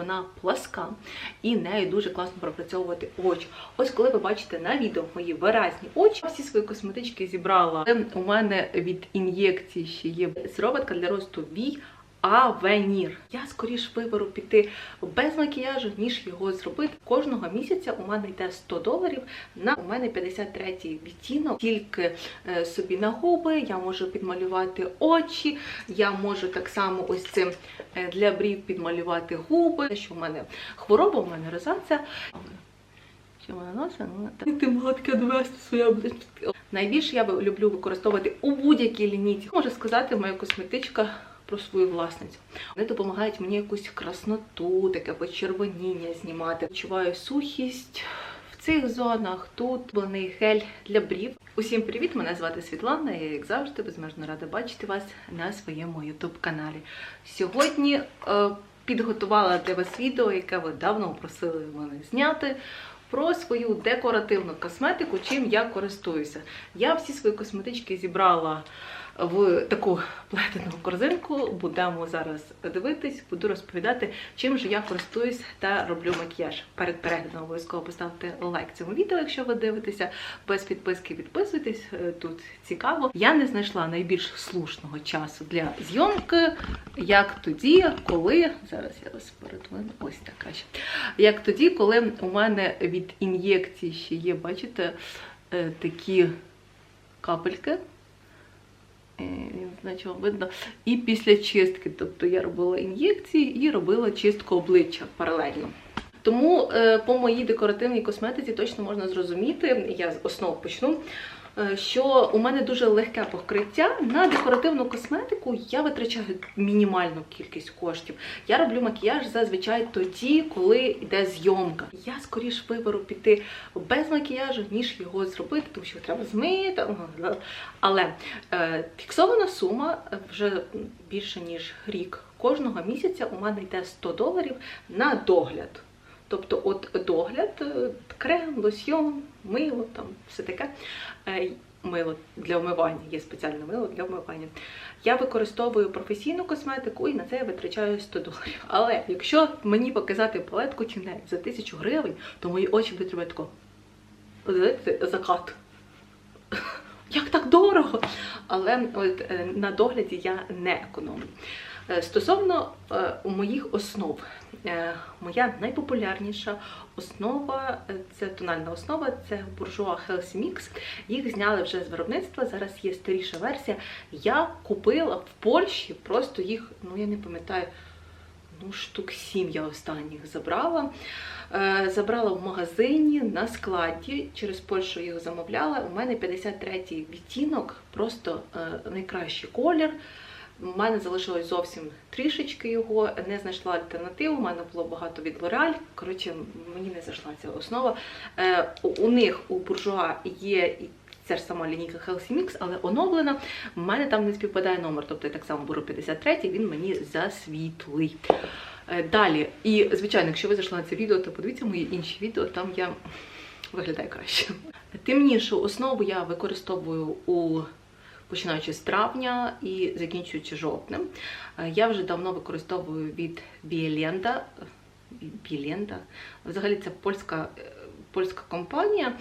вона пласка і нею дуже класно пропрацьовувати очі. Ось коли ви бачите на відео мої виразні очі, всі свої косметички зібрала. У мене від ін'єкції ще є сироватка для росту вій. Авенір. Я скоріш виберу піти без макіяжу, ніж його зробити. Кожного місяця у мене йде 100 доларів. На у мене 53-й відтінок. Тільки е, собі на губи, я можу підмалювати очі, я можу так само ось цим е, для брів підмалювати губи. Що в мене хвороба, у мене розація. Що вона носить? Ну. Ти могла таке довести своє буде. Найбільше я люблю використовувати у будь-якій лінійці. Можу сказати, моя косметичка про свою власницю. Вони допомагають мені якусь красноту, таке почервоніння знімати. Відчуваю сухість в цих зонах. Тут бланий гель для брів. Усім привіт! Мене звати Світлана. Я, як завжди, безмежно рада бачити вас на своєму youtube каналі. Сьогодні е, підготувала для вас відео, яке ви давно просили мене зняти. Про свою декоративну косметику, чим я користуюся. Я всі свої косметички зібрала в таку плетену корзинку. Будемо зараз дивитись, буду розповідати, чим же я користуюсь та роблю макіяж. Перед переглядом обов'язково поставте лайк цьому відео, якщо ви дивитеся. Без підписки підписуйтесь, е, тут цікаво. Я не знайшла найбільш слушного часу для зйомки, як тоді, коли зараз я вас перетвину, ось так краще. Як тоді, коли у мене від ін'єкції ще є, бачите, е, такі капельки. Е, Не видно. І після чистки. Тобто я робила ін'єкції і робила чистку обличчя паралельно. Тому е, по моїй декоративній косметиці точно можна зрозуміти, я з основ почну, е, що у мене дуже легке покриття. На декоративну косметику я витрачаю мінімальну кількість коштів. Я роблю макіяж зазвичай тоді, коли йде зйомка. Я скоріш виберу піти без макіяжу, ніж його зробити, тому що треба змити. Але е, фіксована сума вже більше ніж рік. Кожного місяця у мене йде 100 доларів на догляд. Тобто, от догляд, е, крем, лосьйон, мило, там все таке. Е, Мило для вмивання, є спеціальне мило для вмивання. Я використовую професійну косметику і на це я витрачаю 100 доларів. Але якщо мені показати палетку чи не за 1000 гривень, то мої очі будуть робити тако. Закат. Як так дорого? Але от, е, на догляді я не економлю. Е, Стосовно е, моїх основ, Е, моя найпопулярніша основа це тональна основа, це буржуа Healthy Mix. Їх зняли вже з виробництва. Зараз є старіша версія. Я купила в Польщі, просто їх, ну я не пам'ятаю, ну штук сім я останніх забрала. Забрала в магазині на складі, через Польщу їх замовляла. У мене 53-й відтінок, просто найкращий колір. У мене залишилось зовсім трішечки його, не знайшла альтернативу. У мене було багато від L'Oreal. Коротше, мені не зайшла ця основа. Е, у- них у буржуа є ця ж сама лінійка Healthy Mix, але оновлена. У мене там не співпадає номер, тобто я так само беру 53, він мені засвітлий. Е, Далі, і звичайно, якщо ви зайшли на це відео, то подивіться мої інші відео, там я виглядаю краще. Темнішу основу я використовую у починаючи з травня і закінчуючи жовтнем. Е, Я вже давно використовую від Біелента. Біелента. Взагалі це польська, е, польська компанія.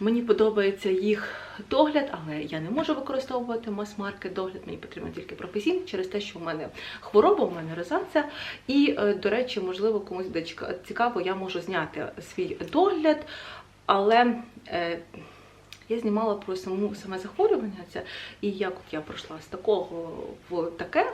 Мені подобається їх догляд, але я не можу використовувати мас-маркет догляд, мені потрібен тільки професійний через те, що в мене хвороба, у мене розація. І, е, до речі, можливо, комусь буде цікаво, я можу зняти свій догляд, але е, я знімала про саму саме захворювання це, і як от я пройшла з такого в таке.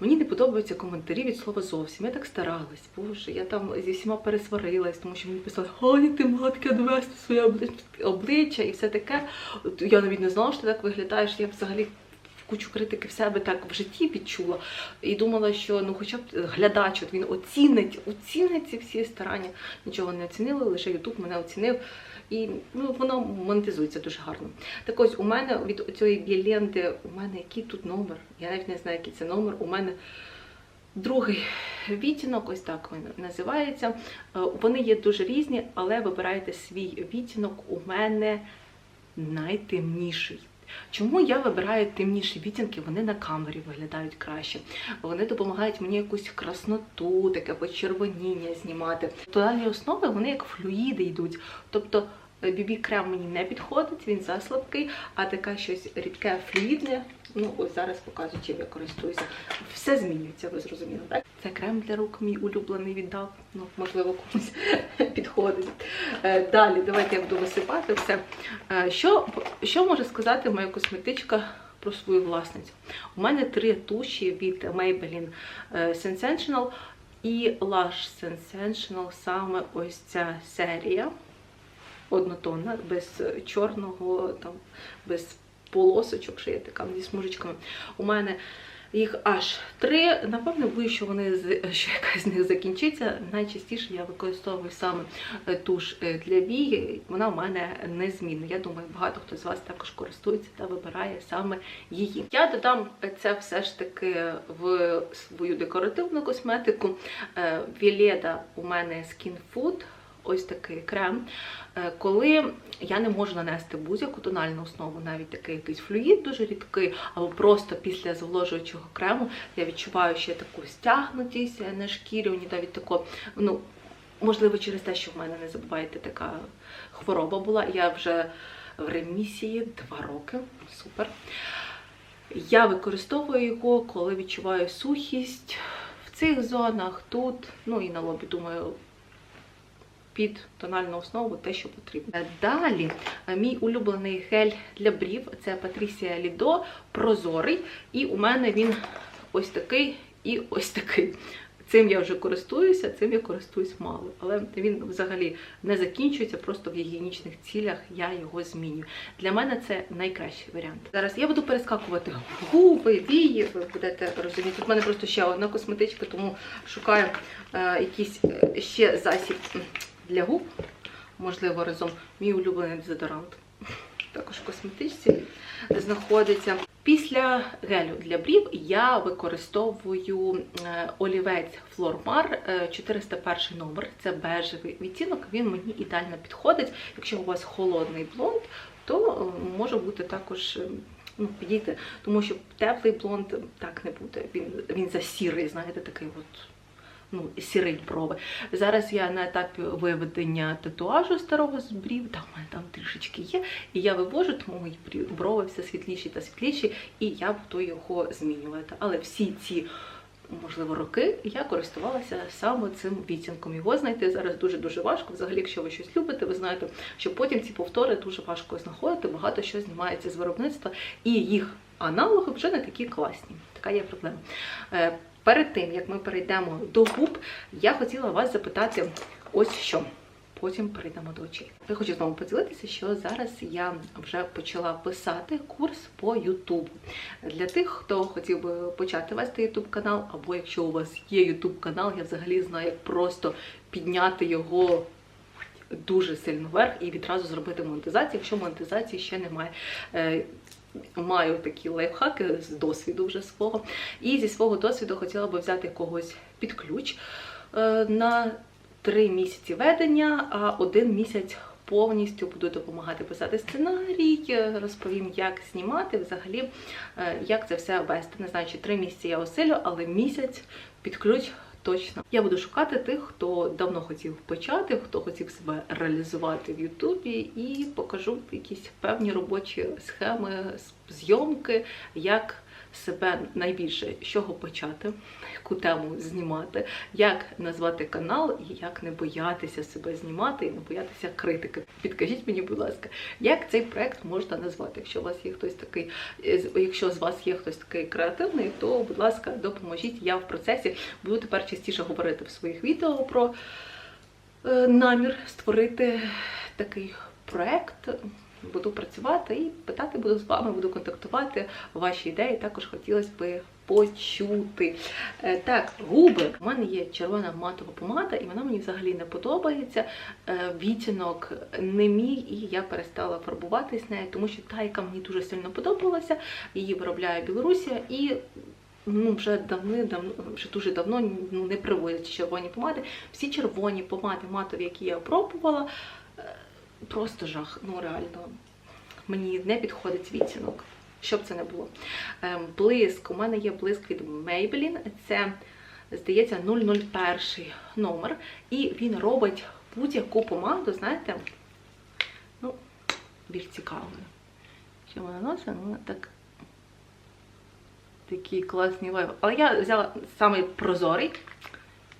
Мені не подобаються коментарі від слова зовсім. Я так старалась, боже, я там зі всіма пересварилась, тому що мені писали, Аня, ти могла таке довести своє обличчя і все таке. Я навіть не знала, що ти так виглядаєш. Я взагалі кучу критики в себе так в житті відчула. І думала, що ну хоча б глядач, от він оцінить, оцінить ці всі старання. Нічого не оцінили, лише Ютуб мене оцінив. І ну, воно монетизується дуже гарно. Так ось у мене від цієї біленди, у мене який тут номер? Я навіть не знаю, який це номер. У мене другий відтінок, ось так він називається. Е, Вони є дуже різні, але вибирайте свій відтінок. У мене найтемніший. Чому я вибираю темніші відтінки? Вони на камері виглядають краще. Вони допомагають мені якусь красноту, таке почервоніння знімати. Тональні основи вони як флюїди йдуть. Тобто бібі крем мені не підходить, він заслабкий, а таке щось рідке, флюїдне. Ну, ось зараз показую, чим я користуюся. Все змінюється, ви зрозуміли, так? Це крем для рук, мій улюблений віддав. Ну, можливо, комусь підходить. Е, Далі, давайте я буду висипати все. Е, Що, що може сказати моя косметичка про свою власницю? У мене три туші від Maybelline е, Sensational і Lush Sensational, саме ось ця серія однотонна, без чорного, там, без полосочок, що є така зі смужечками. У мене їх аж три. Напевно, боюсь, що вони що якась з них закінчиться. Найчастіше я використовую саме е, туш е, для вії. Вона в мене незмінна. Я думаю, багато хто з вас також користується та вибирає саме її. Я додам це все ж таки в свою декоративну косметику. Е, Віледа у мене Skin Food. Ось такий крем. Е, Коли я не можу нанести будь-яку тональну основу, навіть такий якийсь флюїд дуже рідкий, або просто після зволожуючого крему я відчуваю ще таку стягнутість на шкірі, навіть тако, ну, можливо, через те, що в мене не забувайте, така хвороба була. Я вже в ремісії два роки. Супер. Я використовую його, коли відчуваю сухість в цих зонах, тут, ну і на лобі, думаю, під тональну основу те, що потрібно. Далі е, мій улюблений гель для брів це Patricia Lido прозорий. І у мене він ось такий і ось такий. Цим я вже користуюся, цим я користуюсь мало. Але він взагалі не закінчується, просто в гігієнічних цілях я його змінюю. Для мене це найкращий варіант. Зараз я буду перескакувати губи, вії, ви будете розуміти. Тут в мене просто ще одна косметичка, тому шукаю е, якийсь е, ще засіб для губ, можливо, разом мій улюблений дезодорант. Також в косметичці знаходиться. Після гелю для брів я використовую е, олівець Флормар 401 номер. Це бежевий відтінок. Він мені ідеально підходить. Якщо у вас холодний блонд, то е, може бути також. е, Ну, підійти, тому що теплий блонд так не буде. Він, він засірий, знаєте, такий от ну, сірий брови. Зараз я на етапі виведення татуажу старого з брів, там мене там трішечки є. І я вивожу, тому мої брови все світліші та світліші, і я буду його змінювати. Але всі ці, можливо, роки я користувалася саме цим відтінком. Його знайти зараз дуже-дуже важко. Взагалі, якщо ви щось любите, ви знаєте, що потім ці повтори дуже важко знаходити, багато що знімається з виробництва, і їх аналоги вже не такі класні. Така є проблема. Е, Перед тим, як ми перейдемо до губ, я хотіла вас запитати ось що. Потім перейдемо до очей. Я хочу з вами поділитися, що зараз я вже почала писати курс по Ютубу. Для тих, хто хотів би почати вести Ютуб канал, або якщо у вас є Ютуб канал, я взагалі знаю, як просто підняти його дуже сильно вверх і відразу зробити монетизацію, якщо монетизації ще немає. Маю такі лайфхаки з досвіду вже свого. І зі свого досвіду хотіла би взяти когось під ключ е, на три місяці ведення, а один місяць повністю буду допомагати писати сценарій, е, розповім, як знімати, взагалі, е, як це все вести. Не знаю, чи три місяці я осилю, але місяць під ключ точно. Я буду шукати тих, хто давно хотів почати, хто хотів себе реалізувати в Ютубі, і покажу якісь певні робочі схеми зйомки, як себе найбільше з чого почати, яку тему знімати, як назвати канал і як не боятися себе знімати і не боятися критики. Підкажіть мені, будь ласка, як цей проект можна назвати? Якщо у вас є хтось такий, е, якщо з вас є хтось такий креативний, то будь ласка, допоможіть. Я в процесі буду тепер частіше говорити в своїх відео про е, намір створити такий проект. Буду працювати і питати буду з вами, буду контактувати. Ваші ідеї також хотілося би почути. Е, Так, губи. У мене є червона матова помада, і вона мені взагалі не подобається. Е, Відтінок не мій, і я перестала фарбуватись нею, тому що та, яка мені дуже сильно подобалася, її виробляє Білорусія і. Ну, вже давни, давно, вже дуже давно ну, не привозять червоні помади. Всі червоні помади матові, які я пробувала, е, просто жах. Ну реально. мені не підходить відтінок. Щоб це не було. Ем, Блиск. У мене є блиск від Maybelline. Це, здається, 001 номер. І він робить будь-яку помаду, знаєте, ну, більш цікавою. Що вона носить, ну, так. Такий класний вайб. Але я взяла самий прозорий,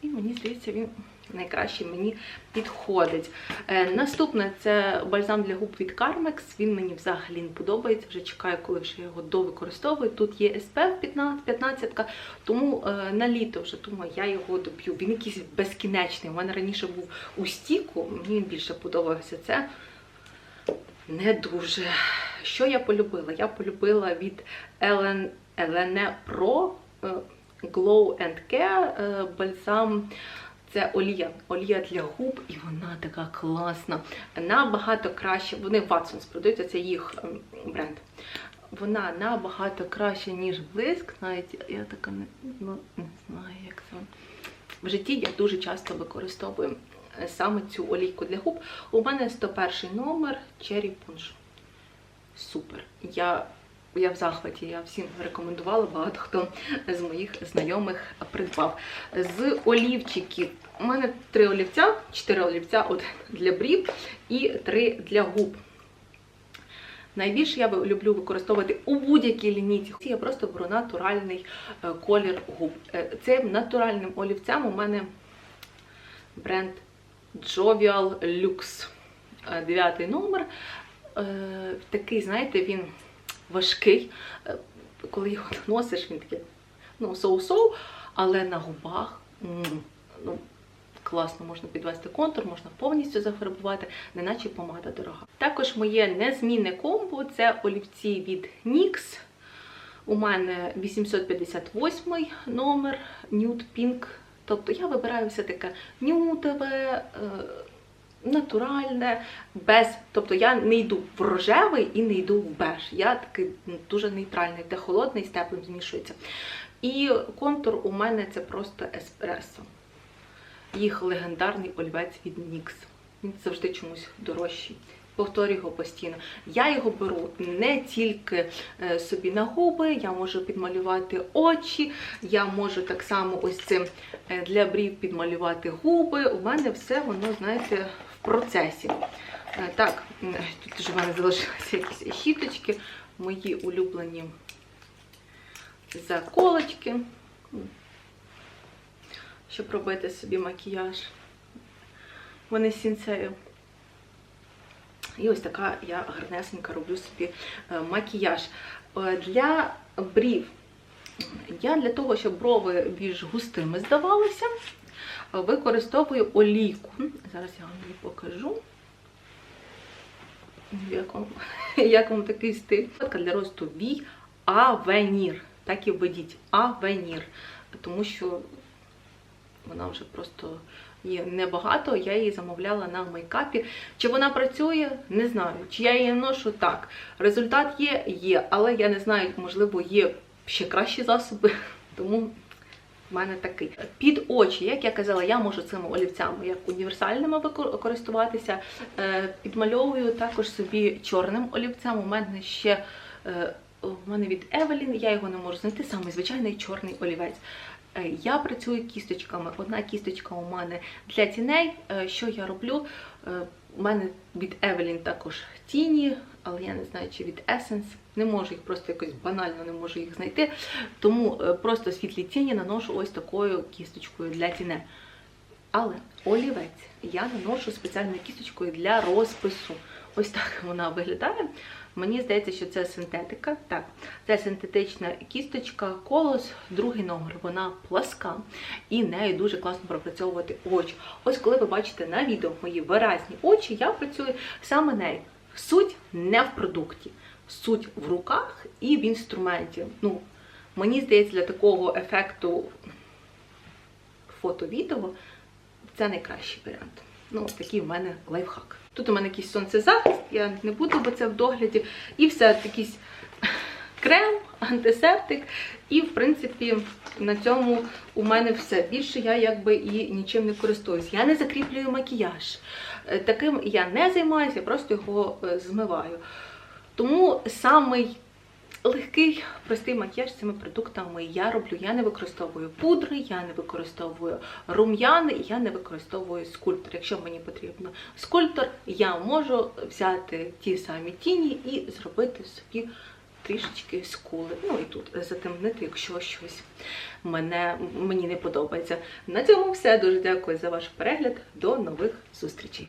і мені здається, він найкраще мені підходить. Е, наступне це бальзам для губ від Carmex. Він мені взагалі не подобається. Вже чекаю, коли вже його довикористовую. Тут є SPF 15, 15 тому е, на літо вже думаю, я його доп'ю. Він якийсь безкінечний. У мене раніше був у стіку, мені більше подобався це. Не дуже. Що я полюбила? Я полюбила від Ellen, Elene Pro е, Glow Care бальзам. Це олія, олія для губ, і вона така класна. Набагато краще. Вони Watsons продаються, це їх ем, бренд. Вона набагато краще, ніж блиск. Навіть я така не, ну, не знаю, як це. В житті я дуже часто використовую е, саме цю олійку для губ. У мене 101 номер Cherry Punch. Супер. Я я в захваті, я всім рекомендувала, багато хто з моїх знайомих придбав. З олівчиків. У мене три олівця, чотири олівця, один для брів і три для губ. Найбільше я люблю використовувати у будь-якій лінійці. Я просто беру натуральний е, колір губ. Е, Цим натуральним олівцем у мене бренд Jovial Lux. Е, Дев'ятий номер. Такий, знаєте, він важкий. Е, Коли його носиш, він такий ну, соу-соу, але на губах ну, класно можна підвести контур, можна повністю зафарбувати, неначе помада дорога. Також моє незмінне комбо це олівці від NYX. У мене 858 номер Nude Pink. Тобто я вибираю все таке нюдове, е, натуральне, без. Тобто я не йду в рожевий і не йду в беж. Я такий дуже нейтральний, де холодний з теплим змішується. І контур у мене це просто еспресо. Їх легендарний олівець від NYX. Він завжди чомусь дорожчий. Повторюю його постійно. Я його беру не тільки е, собі на губи, я можу підмалювати очі, я можу так само ось цим е, для брів підмалювати губи. У мене все воно, знаєте, процесі. Е, так, тут вже в мене залишилися якісь щіточки, мої улюблені заколочки, щоб робити собі макіяж. Вони сінцею. І ось така я гарнесенька роблю собі е, макіяж. Е, для брів. Я для того, щоб брови більш густими здавалися, використовую олійку. Зараз я вам її покажу. Як вам, як вам такий стиль? Для росту вій Авенір. Так і введіть Авенір. Тому що вона вже просто є небагато, я її замовляла на мейкапі. Чи вона працює, не знаю. Чи я її ношу так. Результат є, є, але я не знаю, можливо, є ще кращі засоби, тому в мене такий. Під очі, як я казала, я можу цими олівцями як універсальними користуватися. Е, підмальовую також собі чорним олівцем. У мене ще. Е, у мене від Евелін, я його не можу знайти, саме звичайний чорний олівець. Е, я працюю кісточками. Одна кісточка у мене для тіней. Е, що я роблю? Е, у мене від Evelyn також тіні, але я не знаю, чи від Essence. Не можу їх просто якось банально не можу їх знайти. Тому просто світлі тіні наношу ось такою кісточкою для тіней. Але олівець я наношу спеціальною кісточкою для розпису. Ось так вона виглядає. Мені здається, що це синтетика. Так, це синтетична кісточка, колос, другий номер. Вона пласка і нею дуже класно пропрацьовувати очі. Ось коли ви бачите на відео мої виразні очі, я працюю саме нею. Суть не в продукті, суть в руках і в інструменті. Ну, Мені здається, для такого ефекту фото-відео це найкращий варіант. Ну, такий в мене лайфхак. Тут у мене якийсь сонцезахист, я не буду, бо це в догляді. І все, якийсь крем, антисептик. І, в принципі, на цьому у мене все. Більше я якби і нічим не користуюсь. Я не закріплюю макіяж. Е, таким я не займаюся, я просто його е, змиваю. Тому самий легкий, простий макіяж цими продуктами я роблю. Я не використовую пудри, я не використовую рум'яни, я не використовую скульптор. Якщо мені потрібно скульптор, я можу взяти ті самі тіні і зробити собі трішечки скули. Ну і тут затемнити, якщо щось мене, мені не подобається. На цьому все. Дуже дякую за ваш перегляд. До нових зустрічей.